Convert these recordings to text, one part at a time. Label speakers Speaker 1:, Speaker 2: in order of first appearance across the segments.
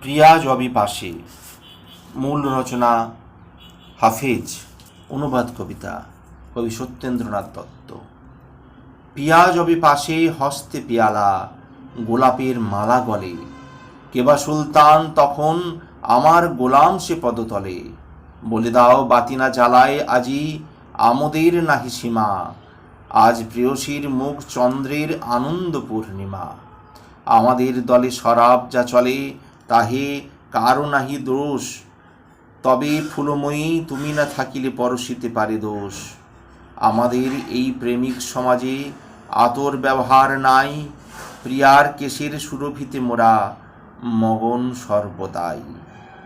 Speaker 1: প্রিয়া জবি পাশে। মূল রচনা হাফিজ, অনুবাদ কবিতা, কবি সত্যেন্দ্রনাথ দত্ত। পিয়া জবি পাশে হস্তে পিয়ালা, গোলাপের মালা গলে। কেবা সুলতান তখন আমার গোলাম সে পদতলে। বলে দাও বাতিনা জ্বালায় আজি আমোদের নাহি সীমা। আজ প্রেয়সীর মুখ চন্দ্রের আনন্দ পূর্ণিমা। আমাদের দলে শরাব যা চলে তাহে কারও নাহি দোষ। তবে ফুলময়ী তুমি না থাকিলে পরশিতে পারে দোষ। আমাদের এই প্রেমিক সমাজে আতর ব্যবহার নাই, প্রিয়ার কেশের সুরভিতে মোরা মগন সর্বদাই।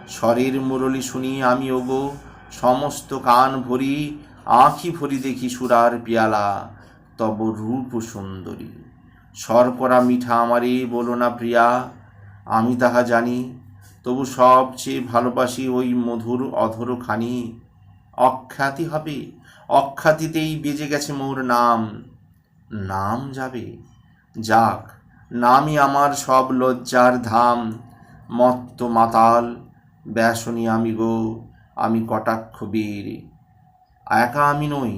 Speaker 1: স্বরের মুরলি শুনি আমি, ওগো, সমস্ত কান ভরি, আঁখি ভরি দেখি সুরার পিয়ালা, তব রূপ সুন্দরী। শর্করা মিঠা আমারে বলো না প্রিয়া আমি তাহা জানি, তবু সবচেয়ে ভালোবাসি ওই মধুর অধর খানি। অখ্যাতি হবে, অখ্যাতিতেই বেজে গেছে মোর নাম। নাম যাবে? যাক, নামই আমার সব লজ্জার ধাম। মত্ত মাতাল, ব্যাসনী আমি গো, আমি কটাক্ষ বীর। একা আমি নই,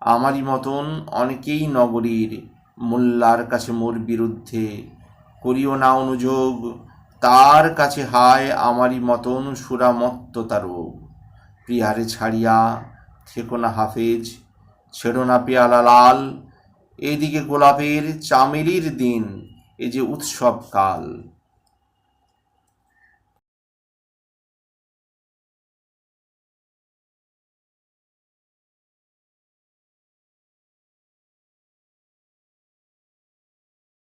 Speaker 1: আমারই মতন অনেকেই নগরীর। মোল্লার কাছে মোর বিরুদ্ধে করিও না অনুযোগ। তার কাছে হায় আমারই মতন সুরামত্ততা রোগ। প্রিয়ারে ছাড়িয়া থেকো না হাফেজ, ছেড়ো না পেয়ালা লাল। এদিকে গোলাপের চামেলির দিন, এ যে উৎসব কাল